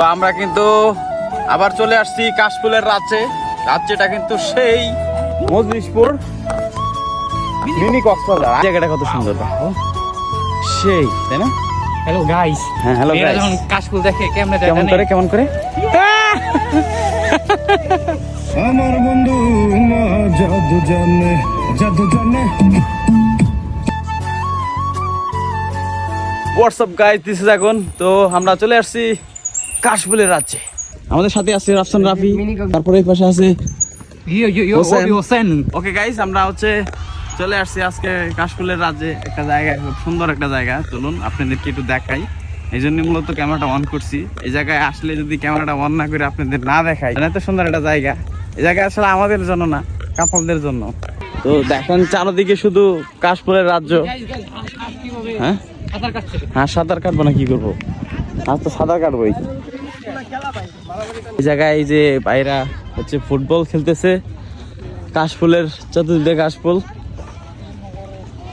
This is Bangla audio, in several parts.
তো আমরা কিন্তু আবার চলে আসছি কাশফুলের রাজ্যে। রাজ্যটা কিন্তু সেই মজলিশপুর মিনি কক্সবাজার। জায়গাটা কত সুন্দর সেই তাই না? হ্যালো গাইস হ্যাঁ, guys. যখন কাশফুল দেখে কেমনে কেমন করে কেমন করে? আমার বন্ধু জাদু জানে জাদু জানে। হোয়াটসঅ্যাপ গাইজ দিস এখন তো আমরা চলে আসছি কাশফুলের রাজ্যে। আমাদের সাথে আছে রাফসান রাফি তারপরে এই পাশে আছে হোসেন। ওকে গাইস আমরা হচ্ছে চলে আসছি আজকে কাশফুলের রাজ্যে একটা জায়গা খুব সুন্দর একটা জায়গা। চলুন আপনাদেরকে একটু দেখাই। এই জন্য মূলত ক্যামেরাটা অন করছি। এই জায়গায় আসলে যদি ক্যামেরাটা অন না করে আপনাদের না দেখাই এত সুন্দর একটা জায়গা। এই জায়গা আসলে আমাদের জন্য না কাপলদের জন্য। তো দেখেন চারদিকে শুধু কাশফুলের রাজ্য। হ্যাঁ? হ্যাঁ সাঁতার কাটবো না কি করব? আজ তো সাঁতার কাটবোই। এই জায়গায় এই যে ভাইরা হচ্ছে ফুটবল খেলতেছে। কাশফুলের চতুর্দিকে কাশফুল।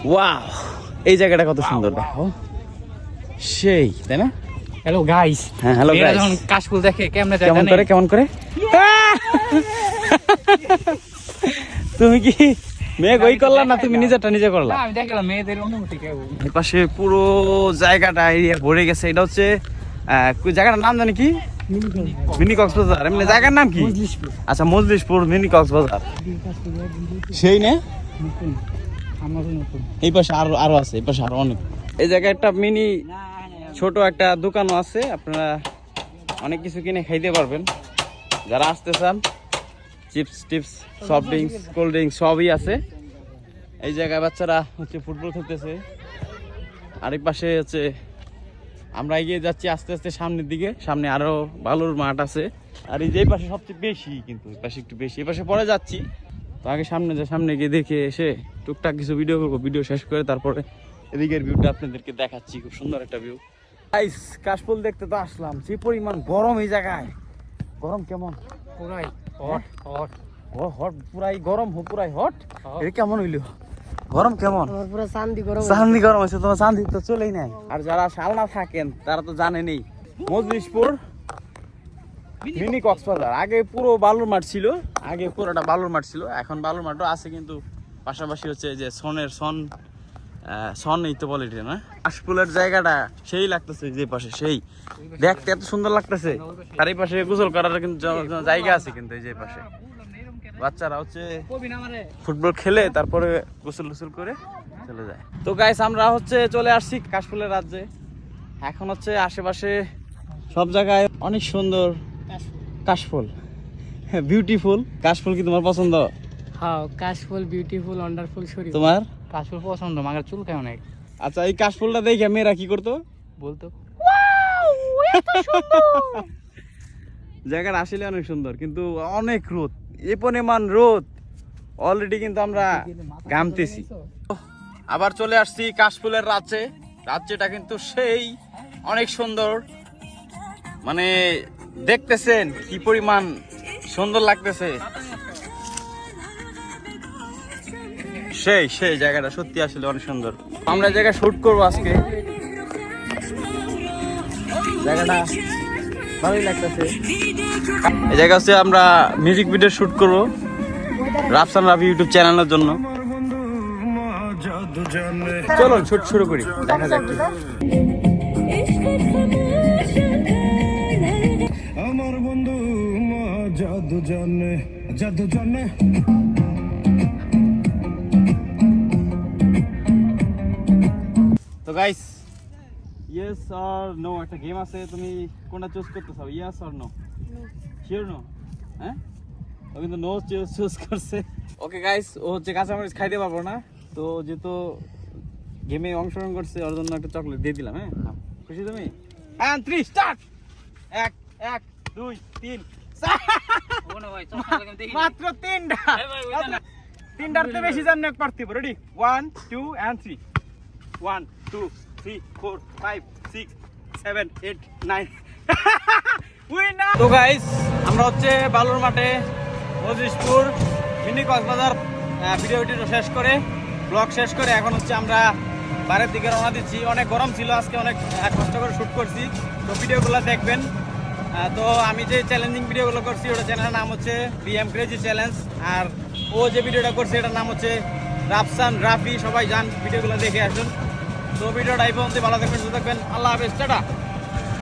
ওয়াও এই জায়গাটা কত সুন্দর। দেখো সেই তাই না? হ্যালো গাইস হ্যাঁ, মেয়েরা guys. কাশফুল দেখে কেমনে কেমন করে কেমন করে? তুমি কি মেয়ে গই করলা না তুমি নিজেরটা নিজে করলা? আমি দেখলাম মেয়েদের অনুমতি কেউ। পাশে পুরো জায়গাটা এরিয়া ভরে গেছে। এটা হচ্ছে জায়গাটার নাম জানি কি? মিনি কক্সবাজার এমনি জায়গার নাম কি? আচ্ছা মজলিশপুর মিনি কক্সবাজার সেই না? এই পাশে আরও আরও আছে এই পাশে আরও অনেক। এই জায়গায় একটা মিনি ছোট একটা দোকানও আছে। আপনারা অনেক কিছু কিনে খাইতে পারবেন। যারা আসতে চান chips tips soft drinks cold drinks সবই আছে। এই জায়গায় বাচ্চারা হচ্ছে ফুটবল খেলতেছে। আর এই পাশে হচ্ছে আমরা এগিয়ে যাচ্ছি আস্তে আস্তে সামনের দিকে। সামনে আরও বালুর মাঠ আছে। আর এই যে পাশে সবচেয়ে বেশি কিন্তু এই পাশে একটু বেশি। এই পাশে পরে যাচ্ছি। তো আগে সামনে যে সামনে গিয়ে দেখে এসে টুকটাক কিছু ভিডিও করব ভিডিও শেষ করে তারপরে এদিকের ভিউটা আপনাদেরকে দেখাচ্ছি। খুব সুন্দর একটা ভিউ গাইস কাশফুল দেখতে তো আসলাম। যে পরিমাণ গরম এই জায়গায়। গরম কেমন? পুরাই হট হট হট পুরাই গরম হো পুরাই হট। এটা কেমন হইল? গরম কেমন? পুরো শান্তি গরম চান্দি গরম আছে তোমার চান্দি তো চলেই নাই। আর যারা শালনা থাকেন তারা তো জানেনই মজলিশপুর মিনি কক্সবাজার। আগে পুরো বালুর মাঠ ছিল আগে পুরোটা বালুর মাঠ ছিল এখন বালুর মাঠও আছে কিন্তু পাশাপাশি হচ্ছে যে সনের সন আহ, সন এই তো বলে এটা না? কাশফুলের জায়গাটা সেই লাগতেছে যে পাশে সেই। দেখতে এত সুন্দর লাগতেছে। আর এই পাশে গোসল করার কিন্তু জায়গা আছে কিন্তু এই যে পাশে। বাচ্চারা হচ্ছে ফুটবল খেলে তারপরে গোসল টোসল করে চলে যায়। তো গাইস আমরা হচ্ছে চলে আসছি কাশফুলের রাজ্যে। এখন হচ্ছে আশেপাশে সব জায়গায় অনেক সুন্দর কাশফুল। বিউটিফুল কাশফুল কি তোমার পছন্দ? হ্যাঁ কাশফুল বিউটিফুল ওয়ান্ডারফুল শরীর। তোমার? কাশফুল পছন্দ মাগার চুল খায় অনেক। আচ্ছা এই কাশফুলটা দেখে মেয়েরা কি করতো? বলতো। জায়গাটা আসলে অনেক সুন্দর, কিন্তু অনেক রোদ এ পরিমাণ রোদ। অলরেডি কিন্তু আমরা ঘামতেছি। আবার চলে আসছি কাশফুলের রাজ্যে। রাজ্যটা কিন্তু সেই অনেক সুন্দর। মানে দেখতেছেন কি পরিমাণ সুন্দর লাগতেছে। সেই সেই জায়গাটা সত্যি আসলে অনেক সুন্দর। আমরা জায়গা শুট করব আজকে। জায়গাটা ভালোই লাগতেছে। এই জায়গা হচ্ছে আমরা মিউজিক ভিডিও শুট করব। রাফসান রাফি ইউটিউব চ্যানেলের জন্য। চলো শুট শুরু করি। দেখা যাক আমার বন্ধু মা জাদু জানে জাদু জানে। তো গাইস ইয়েস আর নো একটা গেম আছে তুমি কোনটা চুজ করতে চাও ইয়েস আর নো শিওর নো হ্যাঁ? ও কিন্তু নো চুজ চুজ করছে। ওকে গাইস ও হচ্ছে কাঁচামরিচ খাইতে পারব না। তো যেহেতু গেমে অংশগ্রহণ করছে ওর জন্য একটা চকলেট দিয়ে দিলাম হ্যাঁ? খুশি তুমি? অ্যান্ড থ্রি স্টার্ট এক এক দুই তিন। মাত্র তিনটা। তিনটার বেশি জানি এক পারতিব ready one two and three one two four five six seven eight nine তো গাইস আমরা হচ্ছে বালুর মাঠে মজিশপুর মিনি কক্সবাজার ভিডিওটি শেষ করে ব্লগ শেষ করে এখন হচ্ছে আমরা বাইরের দিকে রওনা দিচ্ছি। অনেক গরম ছিল, আজকে অনেক কষ্ট করে শ্যুট করছি। তো ভিডিওগুলো দেখবেন। তো আমি যে চ্যালেঞ্জিং ভিডিওগুলো করছি, ওটা চ্যানেলের নাম হচ্ছে বিএম ক্রেজি চ্যালেঞ্জ আর ও যে ভিডিওটা করছে, এটার নাম হচ্ছে রাফসান রাফি সবাই যান ভিডিওগুলো দেখে আসুন। তো ভিডিওটা এই পর্যন্ত ভালো থাকবেন সুস্থ থাকবেন। আল্লাহ হাফেজ টাটা।